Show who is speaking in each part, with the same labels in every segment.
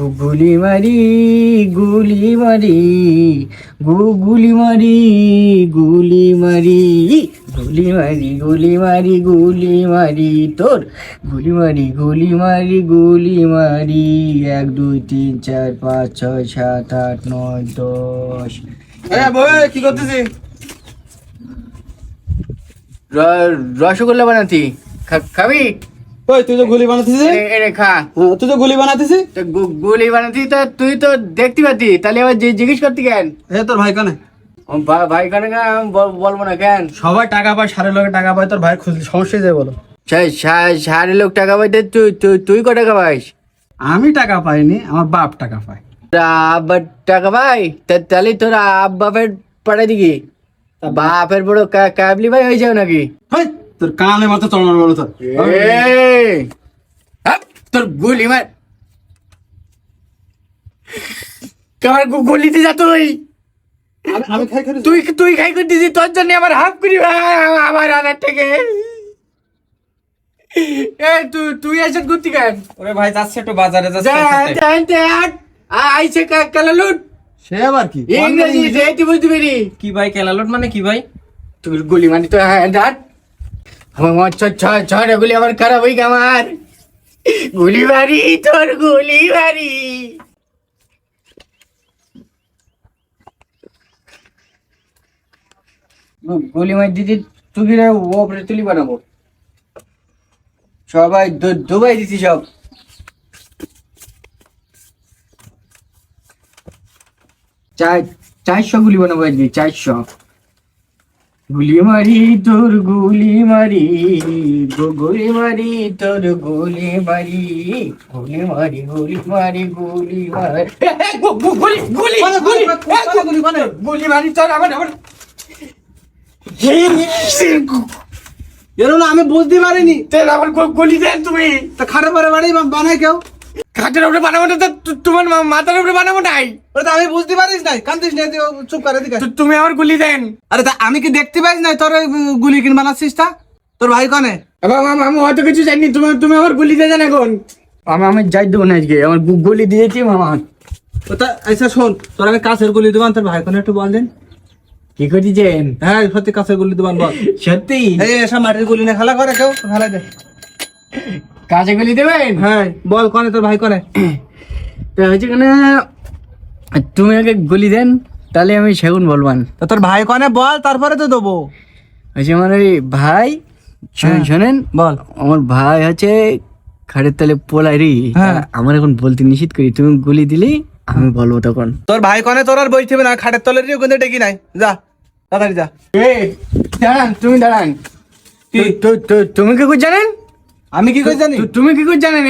Speaker 1: Googly মারি গুলি মারি গুগুলি মারি গুলি মারি গুলি মারি গুলি মারি গুলি মারি তোর গুলি মারি গুলি মারি গুলি মারি এক দুই তিন চার পাঁচ ছয় সাত আট নয় দশ কি করতেছি রসগোল্লা বানাতি খাবি ওই তুই তো গুলি হ্যাঁ, তুই তো গুলি গুলি তুই তো দেখতে তাহলে আবার জিজ্ঞেস কেন তোর ভাই ভাই বলবো না কেন
Speaker 2: সবাই টাকা পায় টাকা পায় তোর ভাই যায় বলো
Speaker 1: লোক টাকা পাই তুই তুই তুই ক টাকা পাইস
Speaker 2: আমি টাকা পাইনি আমার বাপ টাকা পাই
Speaker 1: আবার টাকা পাই তাহলে তোর বাপের পাঠাই দিকে বাপের বড় কাবলি ভাই হয়ে যাও নাকি
Speaker 2: হ্যাঁ তোর কানে মাথা চড়ানোর বলো তোর
Speaker 1: হ্যাঁ, তোর গুলি মার গলিতে যা তুই তুই তুই খাই করে দিছি তোর জন্য আমার হাফ করি আমার আনার থেকে এ তুই তুই আইসন করতে গান
Speaker 2: ওরে ভাই যাচ্ছে একটু বাজারে যাচ্ছে
Speaker 1: আইছে কালালুট সে আবার কি ইংরেজি বুঝতে পারি
Speaker 2: কি ভাই কালালুট মানে কি ভাই
Speaker 1: তুই গলি মানে তো হ্যাঁ আমার খারাপ হই আমার গুলি বাড়ি তোর গুলি বাড়ি গুলি মার দিদি তুই ওপরে তুলি বানাবো সবাই দুবাই দিছি সব চার চারশো গুলি বানাবো আজকে চারশো গুলি মারি তোর গুলি মারি গুলি মারি তোর গুলি মারি গুলি মারি গুলি মারি গুলি মারি গুলি গুলি
Speaker 2: গুলি গুলি মানে
Speaker 1: গুলি মারি তোর আমার আমার
Speaker 2: এরকম মানে আমি বুঝতে পারিনি
Speaker 1: তাহলে আমার গুলি দেন তুমি
Speaker 2: তা খারাপ বাড়ি বানায় কেউ
Speaker 1: খাটের উপরে বানাবো না তোমার মাথার উপরে বানাবো নাই
Speaker 2: ওরে তো আমি বুঝতে পারিস নাই কান্দিস নাই চুপ করে দিকে
Speaker 1: তুমি আমার গুলি দেন
Speaker 2: আরে তা আমি কি দেখতে পাইস নাই তোর গুলি কিন বানাচ্ছিস তা তোর ভাই কনে
Speaker 1: আমি অত কিছু জানি তুমি তুমি আমার গুলি দিয়ে দেন এখন আমি আমি যাই দেবো না আজকে আমার গুলি দিয়েছি মামা
Speaker 2: ওটা আচ্ছা শোন তোর আমি কাছের গুলি দেবো তোর ভাই কনে একটু বল দেন
Speaker 1: কি করছেন
Speaker 2: হ্যাঁ সত্যি কাছের গুলি দেবান বল সত্যি এই এসা মাটির গুলি না খেলা করে কেউ খেলা দে
Speaker 1: কাজে গুলি দেবেন
Speaker 2: হ্যাঁ বল কনে তোর ভাই কনে
Speaker 1: হচ্ছে কেন তুমি আগে গুলি দেন তাহলে আমি সেগুন বলবান
Speaker 2: তো তোর ভাই কনে বল তারপরে তো দেবো
Speaker 1: হচ্ছে আমার ওই ভাই শোনেন হ্যাঁ, শোনেন বল আমার ভাই হচ্ছে খাড়ের তালে পোলারি হ্যাঁ। আমার এখন বলতে নিষেধ করি তুমি গুলি দিলি আমি বলবো তখন
Speaker 2: তোর ভাই কনে তোর আর বইতে না খাটের তলের কিন্তু ডেকি নাই যা তাড়াতাড়ি যা
Speaker 1: দাঁড়ান তুমি দাঁড়ান তুমি কি জানেন আমি কি করে জানি তুমি কি করে জানেন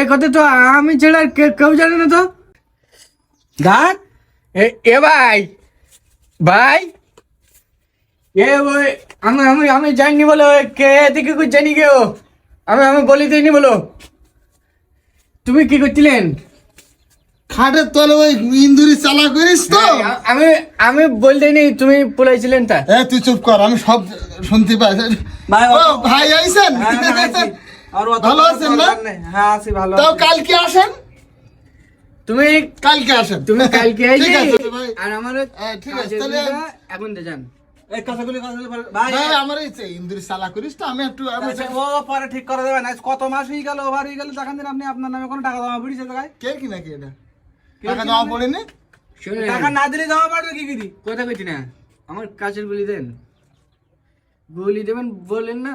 Speaker 1: এ কথা তো আমি ছাড়া কেউ জানে না তো দেখ এ ভাই ভাই এ ওই আমি আমি আমি জানিনি বলো কে এদিকে কি জানি কেউ আমি আমি বলি দিইনি বলো তুমি কি করছিলেন খাটের তলে ওই ইন্দুরি চালা করিস তো আমি আমি বলতেনি তুমি পোলাইছিলেন তা তুই চুপ কর আমি সব শুনতে পাই ভাই ভাই আইছেন হ্যাঁ, হ্যাঁ, হ্যাঁ, আচ্ছা, কত মাস হয়ে
Speaker 2: গেল ওভার হয়ে গেল দেখান দিন আপনি আপনার নামে টাকা জমা পড়িয়েছে
Speaker 1: কে কি এটা টাকা জমা পড়েনি
Speaker 2: টাকা না দিলে জমা পড়বে কি দিদি
Speaker 1: কথা না আমার কাজের বলি দেন বলি দেবেন বলেন না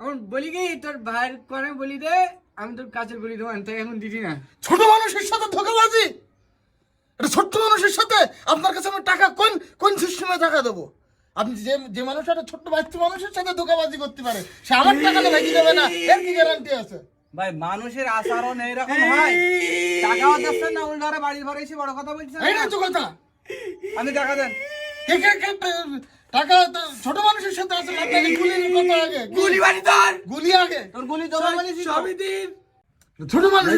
Speaker 1: এখন বলি কি তোর ভাইয়ের করে বলি দে আমি তোর কাছের বলি দেবো তাই এখন দিদি না
Speaker 2: ছোট মানুষের সাথে ধোকাবাজি এটা ছোট্ট মানুষের সাথে আপনার কাছে আমি টাকা কোন কোন সিস্টেমে টাকা দেবো আপনি যে যে মানুষ একটা ছোট্ট বাচ্চা মানুষের সাথে ধোকাবাজি করতে পারে সে আমার টাকা ভেঙে দেবে না এর কি গ্যারান্টি আছে
Speaker 1: ভাই মানুষের আচরণ রকম হয় টাকাও দিচ্ছেন না উল্টারে বাড়ির ভরে এসে বড় কথা বলছেন
Speaker 2: এই না তো কথা আমি টাকা দেন কে কে কে ছোট মানুষের সাথে গুলি আগে গুলি বাড়ি গুলি আগে তোর গুলি মানে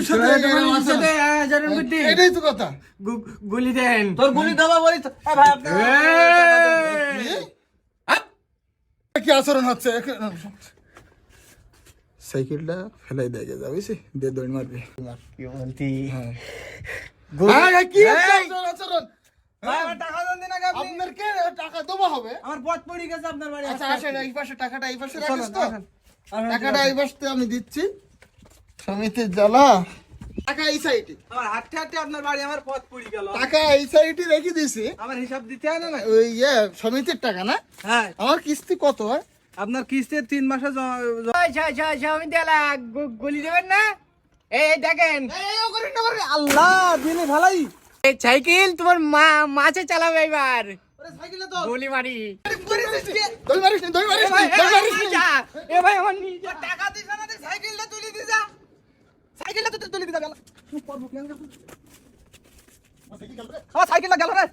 Speaker 2: আচরণ হচ্ছে
Speaker 1: সাইকেলটা ফেলাই দেয় হ্যাঁ। আচরণ টাকা
Speaker 2: টাকা দেবো হবে
Speaker 1: আমার পথ পড়ে গেছে আপনার বাড়ি
Speaker 2: আচ্ছা আসেন এই পাশে টাকাটা এই পাশে রাখিস তো
Speaker 1: টাকাটা এই পাশে আমি দিচ্ছি সমিতির জ্বালা টাকা আমার আপনার বাড়ি আমার পথ পড়ে
Speaker 2: টাকা রেখে দিছি
Speaker 1: আমার হিসাব দিতে হয় না
Speaker 2: ইয়ে সমিতির টাকা না হ্যাঁ আমার কিস্তি কত
Speaker 1: আপনার কিস্তির তিন মাসে গুলি দেবেন না এই দেখেন
Speaker 2: আল্লাহ দিনে ভালাই
Speaker 1: সাইকেল তোমার মা মাছে চালাবে এবার গুলি
Speaker 2: টাকা দিছ না সাইকেলটা তুলে দি যা সাইকেলটা তুই তুলে গেল করব কেন সাইকেলটা গেল রে